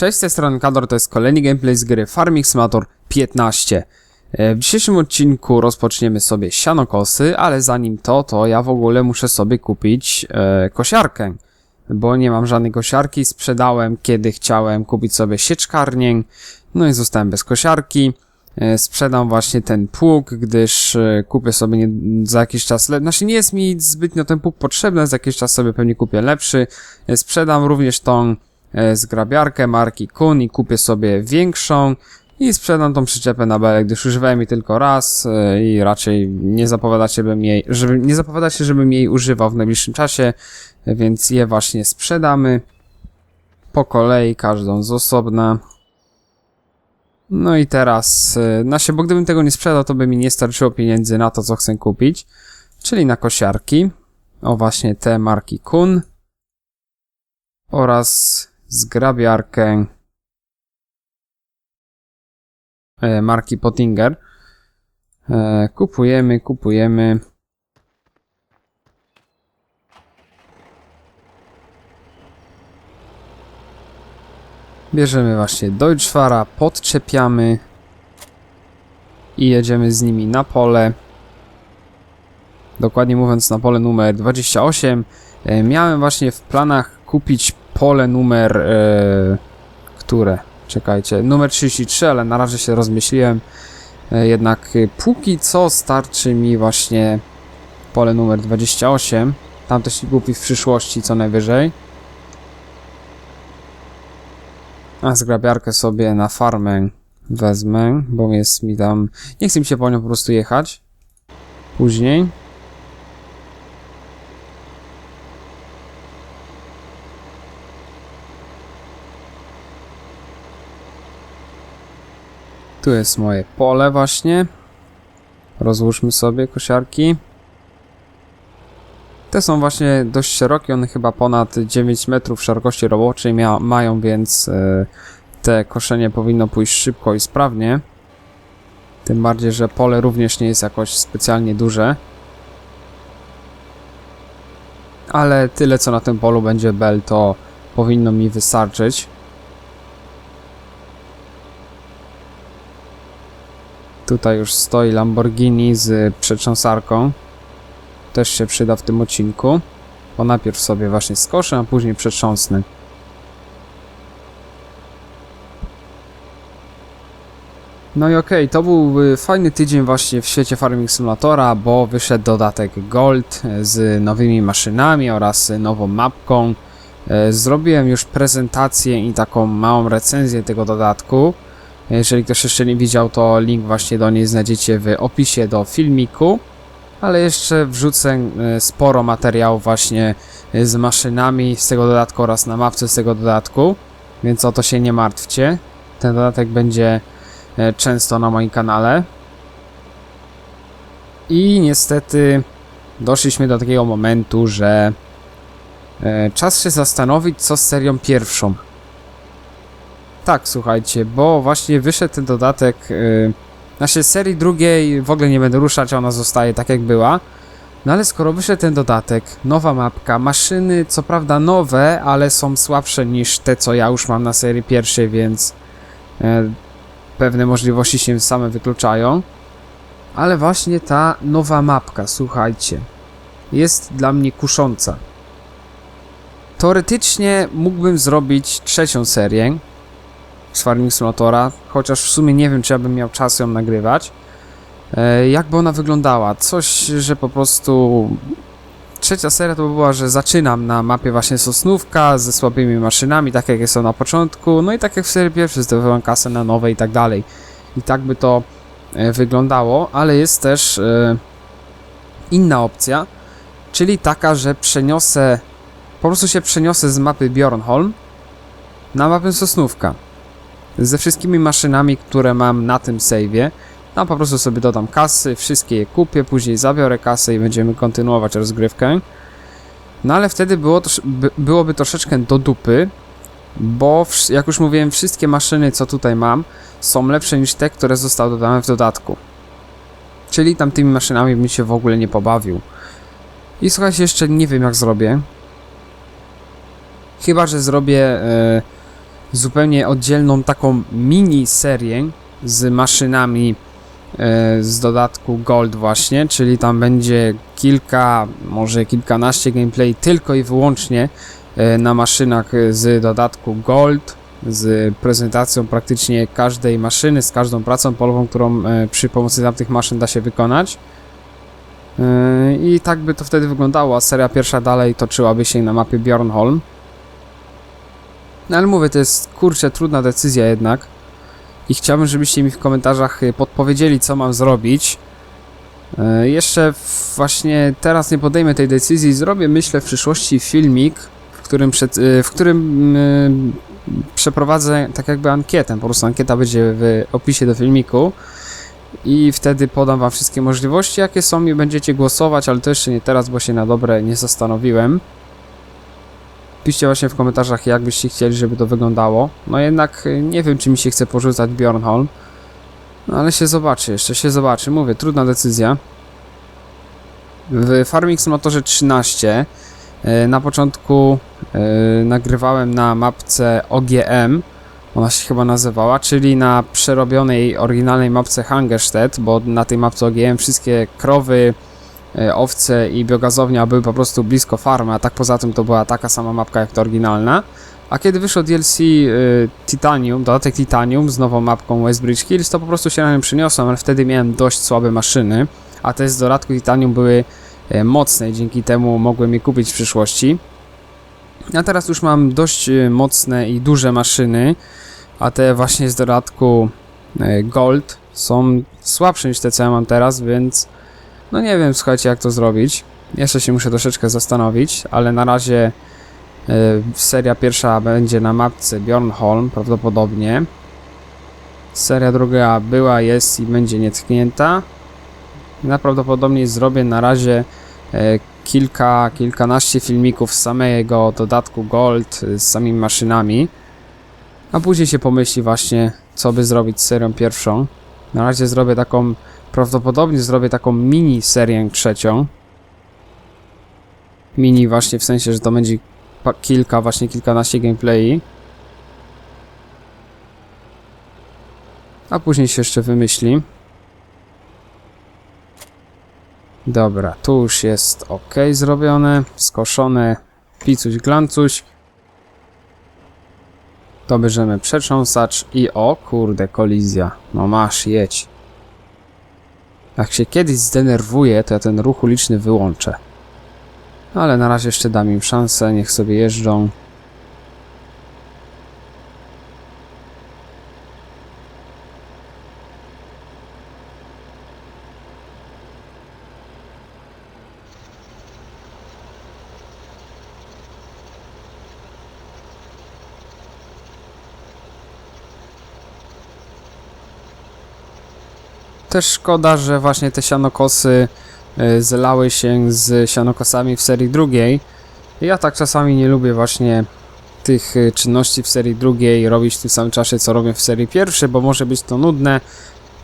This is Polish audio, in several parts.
Cześć, z tej strony Kador, to jest kolejny gameplay z gry Farming Simulator 15. E, W dzisiejszym odcinku rozpoczniemy sobie sianokosy, ale zanim to, to ja w ogóle muszę sobie kupić e, kosiarkę, bo nie mam żadnej kosiarki, sprzedałem kiedy chciałem kupić sobie sieczkarnię, no i zostałem bez kosiarki. E, Sprzedam właśnie ten pług, gdyż e, kupię sobie nie, za jakiś czas, le- znaczy nie jest mi zbytnio ten pług potrzebny, za jakiś czas sobie pewnie kupię lepszy. E, Sprzedam również tą zgrabiarkę marki Kun i kupię sobie większą i sprzedam tą przyczepę na belek, gdyż używałem jej tylko raz e, i raczej nie zapowiada się, żebym jej, żeby, nie zapowiada się, żebym jej używał w najbliższym czasie, e, więc je właśnie sprzedamy po kolei, każdą z osobna. No i teraz, e, na się, bo gdybym tego nie sprzedał, to by mi nie starczyło pieniędzy na to, co chcę kupić, czyli na kosiarki. O właśnie te marki Kun oraz zgrabiarkę e, marki Pottinger. E, kupujemy, kupujemy. Bierzemy właśnie Deutschfara, podczepiamy i jedziemy z nimi na pole. Dokładnie mówiąc na pole numer 28. E, miałem właśnie w planach kupić pole numer... E, które? Czekajcie, numer 33, ale na razie się rozmyśliłem. E, jednak e, póki co starczy mi właśnie pole numer 28. Tam też kupi w przyszłości co najwyżej. A zgrabiarkę sobie na farmę wezmę, bo jest mi tam... Nie chce mi się po nią po prostu jechać. Później. Tu jest moje pole właśnie. Rozłóżmy sobie kosiarki. Te są właśnie dość szerokie, one chyba ponad 9 metrów szerokości roboczej mają, więc e, te koszenie powinno pójść szybko i sprawnie. Tym bardziej, że pole również nie jest jakoś specjalnie duże. Ale tyle co na tym polu będzie bel, to powinno mi wystarczyć. Tutaj już stoi Lamborghini z przetrząsarką. Też się przyda w tym odcinku. Bo najpierw sobie właśnie skoszę, a później przetrząsnę. No i okej, to był y, fajny tydzień właśnie w świecie Farming Simulatora, bo wyszedł dodatek Gold y, z nowymi maszynami oraz nową mapką. Y, Zrobiłem już prezentację i taką małą recenzję tego dodatku. Jeżeli ktoś jeszcze nie widział, to link właśnie do niej znajdziecie w opisie do filmiku. Ale jeszcze wrzucę e, sporo materiałów właśnie e, z maszynami z tego dodatku oraz na mapce z tego dodatku. Więc o to się nie martwcie. Ten dodatek będzie e, często na moim kanale. I niestety doszliśmy do takiego momentu, że czas się zastanowić, co z serią pierwszą. Tak, słuchajcie, bo właśnie wyszedł ten dodatek. Yy, znaczy, serii drugiej w ogóle nie będę ruszać, ona zostaje tak jak była. No ale skoro wyszedł ten dodatek, nowa mapka, maszyny co prawda nowe, ale są słabsze niż te, co ja już mam na serii pierwszej, więc e, pewne możliwości się same wykluczają. Ale właśnie ta nowa mapka, słuchajcie, jest dla mnie kusząca. Teoretycznie mógłbym zrobić trzecią serię, z Farming Simulatora, chociaż w sumie nie wiem, czy ja bym miał czas ją nagrywać. E, jakby ona wyglądała? Coś, że po prostu trzecia seria to by była, że zaczynam na mapie właśnie Sosnówka ze słabymi maszynami, tak jak są na początku, no i tak jak w serii pierwszej zdobywam kasę na nowe i tak dalej. I tak by to e, wyglądało, ale jest też e, inna opcja, czyli taka, że przeniosę, po prostu się przeniosę z mapy Bjornholm na mapę Sosnówka ze wszystkimi maszynami, które mam na tym save'ie. Tam po prostu sobie dodam kasy, wszystkie je kupię, później zabiorę kasę i będziemy kontynuować rozgrywkę. No ale wtedy było byłoby troszeczkę do dupy, bo jak już mówiłem, wszystkie maszyny, co tutaj mam, są lepsze niż te, które zostały dodane w dodatku. Czyli tam tymi maszynami bym się w ogóle nie pobawił. I słuchajcie, jeszcze nie wiem jak zrobię. Chyba, że zrobię... e, zupełnie oddzielną taką mini serię z maszynami e, z dodatku Gold właśnie, czyli tam będzie kilka, może kilkanaście gameplay tylko i wyłącznie e, na maszynach z dodatku Gold, z prezentacją praktycznie każdej maszyny, z każdą pracą polową, którą e, przy pomocy tamtych maszyn da się wykonać. I tak by to wtedy wyglądało, a seria pierwsza dalej toczyłaby się na mapie Bjornholm. No ale mówię, to jest kurczę trudna decyzja jednak. I chciałbym, żebyście mi w komentarzach y, podpowiedzieli, co mam zrobić. E, Jeszcze właśnie teraz nie podejmę tej decyzji. Zrobię, myślę, w przyszłości filmik, w którym, przed, y, w którym y, przeprowadzę tak jakby ankietę. Po prostu ankieta będzie w opisie do filmiku. I wtedy podam wam wszystkie możliwości, jakie są i będziecie głosować, ale to jeszcze nie teraz, bo się na dobre nie zastanowiłem. Piszcie właśnie w komentarzach, jak byście chcieli, żeby to wyglądało. No jednak y, nie wiem, czy mi się chce porzucać Bjornholm. No ale się zobaczy, jeszcze się zobaczy. Mówię, trudna decyzja. W Farming Simulatorze 13 y, na początku y, nagrywałem na mapce OGM, ona się chyba nazywała, czyli na przerobionej, oryginalnej mapce Hungerstedt, bo na tej mapce OGM wszystkie krowy, owce i biogazownia były po prostu blisko farmy, a tak poza tym to była taka sama mapka jak ta oryginalna. A kiedy wyszło DLC y, Titanium, dodatek Titanium z nową mapką Westbridge Hills, to po prostu się na nią przyniosłem, ale wtedy miałem dość słabe maszyny, a te z dodatku Titanium były e, mocne i dzięki temu mogłem je kupić w przyszłości. A teraz już mam dość e, mocne i duże maszyny, a te właśnie z dodatku e, Gold są słabsze niż te co ja mam teraz, więc no nie wiem, słuchajcie, jak to zrobić. Jeszcze się muszę troszeczkę zastanowić, ale na razie e, seria pierwsza będzie na mapce Bjornholm prawdopodobnie. Seria druga była, jest i będzie nietknięta. Najprawdopodobniej zrobię na razie e, kilka, kilkanaście filmików z samego dodatku Gold e, z samymi maszynami. A później się pomyśli właśnie, co by zrobić z serią pierwszą. Na razie zrobię taką prawdopodobnie zrobię taką mini serię trzecią. Mini właśnie w sensie, że to będzie kilka, właśnie kilkanaście gameplayi. A później się jeszcze wymyśli. Dobra, tu już jest ok zrobione, skoszone, picuś glancuś. To bierzemy przetrząsacz i o kurde, kolizja. No masz, jedź. Jak się kiedyś zdenerwuję, to ja ten ruch uliczny wyłączę. Ale na razie jeszcze dam im szansę, niech sobie jeżdżą. Też szkoda, że właśnie te sianokosy y, zlały się z sianokosami w serii drugiej. Ja tak czasami nie lubię właśnie tych y, czynności w serii drugiej robić w tym samym czasie, co robię w serii pierwszej, bo może być to nudne.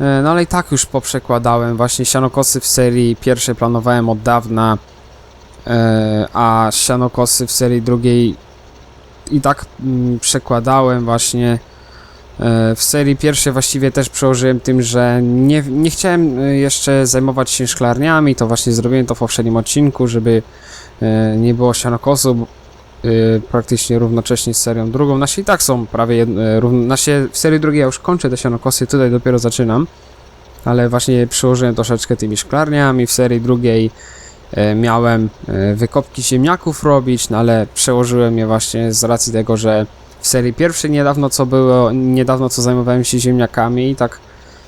Y, No ale i tak już poprzekładałem. Właśnie sianokosy w serii pierwszej planowałem od dawna, a sianokosy w serii drugiej i tak mm, przekładałem właśnie E, W serii pierwszej właściwie też przełożyłem tym, że nie, nie chciałem e, jeszcze zajmować się szklarniami, to właśnie zrobiłem to w poprzednim odcinku, żeby e, nie było sianokosu e, praktycznie równocześnie z serią drugą. Nasze i tak są prawie e, równo, nasze w serii drugiej ja już kończę te sianokosy, tutaj dopiero zaczynam, ale właśnie przełożyłem troszeczkę tymi szklarniami, w serii drugiej e, miałem e, wykopki ziemniaków robić, no ale przełożyłem je właśnie z racji tego, że w serii pierwszej niedawno co było, niedawno co zajmowałem się ziemniakami i tak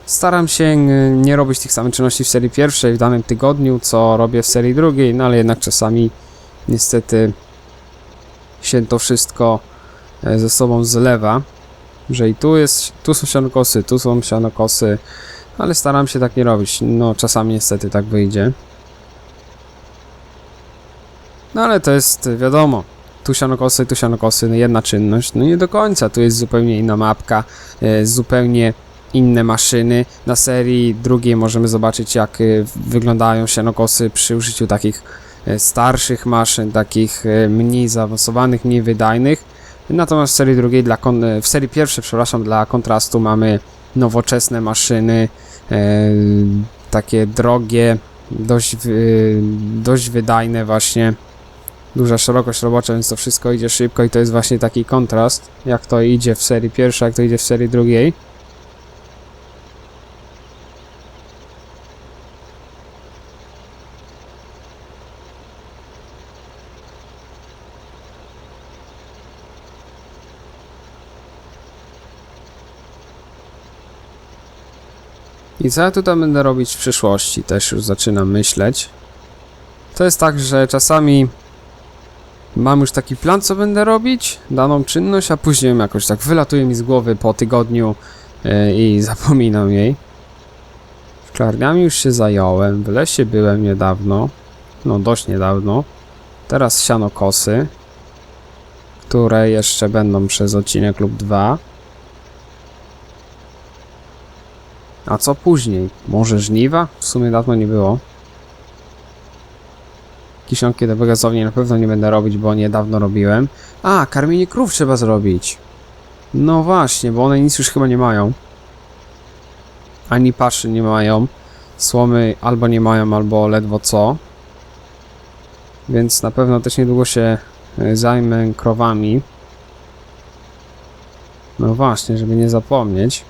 staram się nie robić tych samych czynności w serii pierwszej w danym tygodniu, co robię w serii drugiej, no ale jednak czasami niestety się to wszystko e, ze sobą zlewa, że i tu jest, tu są sianokosy, tu są sianokosy, ale staram się tak nie robić, no czasami niestety tak wyjdzie. No ale to jest wiadomo, tu sianokosy, tu sianokosy, no jedna czynność, no nie do końca, tu jest zupełnie inna mapka, e, zupełnie inne maszyny. Na serii drugiej możemy zobaczyć jak e, wyglądają sianokosy przy użyciu takich e, starszych maszyn, takich mniej zaawansowanych, mniej wydajnych. Natomiast w serii drugiej, dla w serii pierwszej, przepraszam, dla kontrastu mamy nowoczesne maszyny, takie drogie, dość, dość wydajne właśnie, duża szerokość robocza, więc to wszystko idzie szybko i to jest właśnie taki kontrast, jak to idzie w serii pierwszej, jak to idzie w serii drugiej. I co ja tutaj będę robić w przyszłości? Też już zaczynam myśleć. To jest tak, że czasami mam już taki plan, co będę robić, daną czynność, a później jakoś tak wylatuje mi z głowy po tygodniu yy, i zapominam jej. Szklarniami już się zająłem, w lesie byłem niedawno, no dość niedawno. Teraz siano kosy, które jeszcze będą przez odcinek lub dwa. A co później? Może żniwa? W sumie dawno nie było. Kiszonki do wygazowni na pewno nie będę robić, bo niedawno robiłem. A, karmienie krów trzeba zrobić. No właśnie, bo one nic już chyba nie mają. Ani paszy nie mają. Słomy albo nie mają, albo ledwo co. Więc na pewno też niedługo się y, zajmę krowami. No właśnie, żeby nie zapomnieć.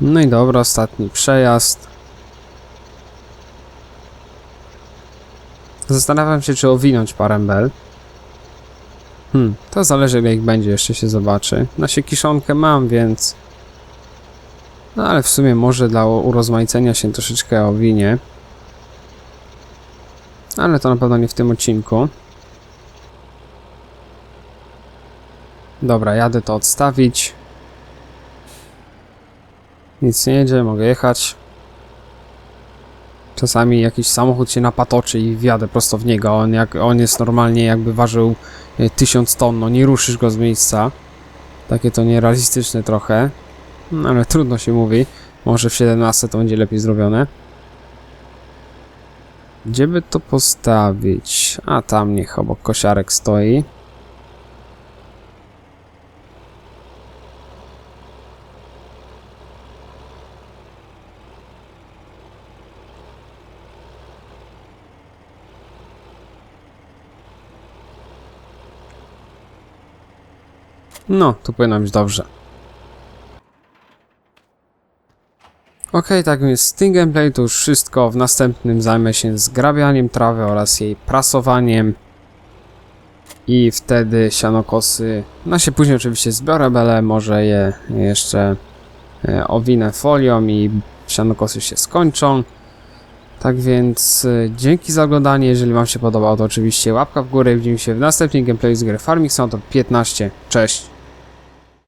No i dobra, ostatni przejazd. Zastanawiam się, czy owinąć parę bel. Hmm, to zależy ile ich będzie, jeszcze się zobaczy. Na się kiszonkę mam, więc... No ale w sumie może dla urozmaicenia się troszeczkę owinie. Ale to na pewno nie w tym odcinku. Dobra, jadę to odstawić. Nic nie jedzie, mogę jechać. Czasami jakiś samochód się napatoczy i wjadę prosto w niego. On, jak, on jest normalnie jakby ważył e, 1000 ton, no nie ruszysz go z miejsca. Takie to nierealistyczne trochę. No ale trudno się mówi. Może w 17 to będzie lepiej zrobione. Gdzie by to postawić? A tam niech obok kosiarek stoi. No, tu powinno być dobrze. Ok, tak więc z tym gameplay to już wszystko. W następnym zajmę się zgrabianiem trawy oraz jej prasowaniem. I wtedy sianokosy, no się później oczywiście zbiorę bele, może je jeszcze e, owinę folią i sianokosy się skończą. Tak więc e, dzięki za oglądanie, jeżeli wam się podobało to oczywiście łapka w górę widzimy się w następnym gameplayu z gry Farming Simulator 15. Cześć!